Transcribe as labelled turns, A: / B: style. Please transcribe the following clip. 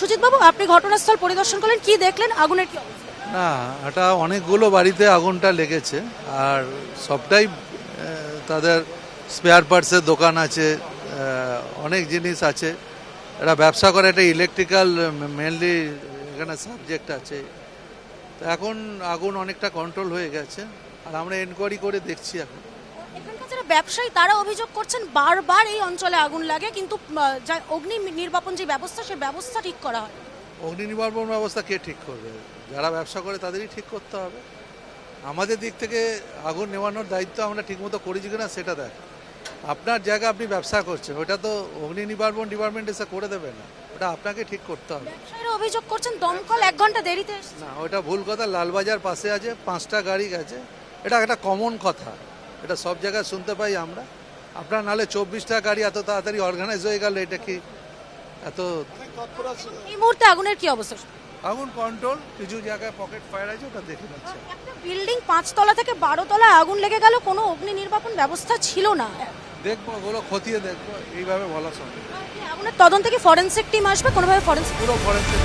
A: সুজিত বাবু আপনি ঘটনাস্থল পরিদর্শন করলেন কি দেখলেন আগুনের কি অবস্থা?
B: না এটা অনেকগুলো বাড়িতে আগুনটা লেগেছে আর সবটাই তাদের স্পেয়ার পার্টসের দোকান আছে অনেক জিনিস আছে। এটা ব্যবসা করে একটা ইলেকট্রিক্যাল মেনলি এখানে সাবজেক্ট আছে। তো এখন আগুন অনেকটা কন্ট্রোল হয়ে গেছে আর আমরা এনকোয়ারি করে দেখছি এখন।
A: ব্যবসায়ী তারা অভিযোগ করছেন বারবার এই অঞ্চলে আগুন লাগে কিন্তু যা অগ্নি নির্বাপন যে ব্যবস্থা সেই ব্যবস্থা ঠিক করা হয়
B: অগ্নি নির্বাপন ব্যবস্থা কে ঠিক করবে? যারা ব্যবসা করে তাদেরই ঠিক করতে হবে। আমাদের দিক থেকে আগুন নেওয়ানোর দায়িত্ব আমরা ঠিকমতো করেছি কিনা সেটা দেখ। আপনার জায়গা আপনি ব্যবসা করছেন ওটা তো অগ্নি নির্বাপন ডিপার্টমেন্ট এসে করে দেবে না। ওটা আপনাকে ঠিক করতে হবে।
A: অভিযোগ করছেন দমকল এক ঘণ্টা দেরিতে
B: না ওটা ভুল কথা লালবাজার পাশে আছে পাঁচটা গাড়ি গেছে। এটা একটা কমন কথা। এটা সব জায়গায় শুনতে পাই আমরা। আপনার নালে চব্বিশটা গাড়ি এত তাড়াতাড়ি অর্গানাইজ হয়ে গেল এটা কি এত
A: এই মুহূর্তে আগুনের কি অবস্থা?
B: আগুন কন্ট্রোল কিছু জায়গায় পকেট ফায়ার আছে ওটা দেখে নিচ্ছে
A: বিল্ডিং পাঁচতলা থেকে বারো তলা আগুন লেগে গেল কোনো অগ্নি নির্বাপন ব্যবস্থা ছিল না।
B: দেখব ওগুলো খতিয়ে দেখব এইভাবে বলা সম্ভব।
A: আগুনের তদন্তে কি ফরেন্সিক টিম আসবে? কোনোভাবে ফরেন্সিক
B: পুরো ফরেন্সিক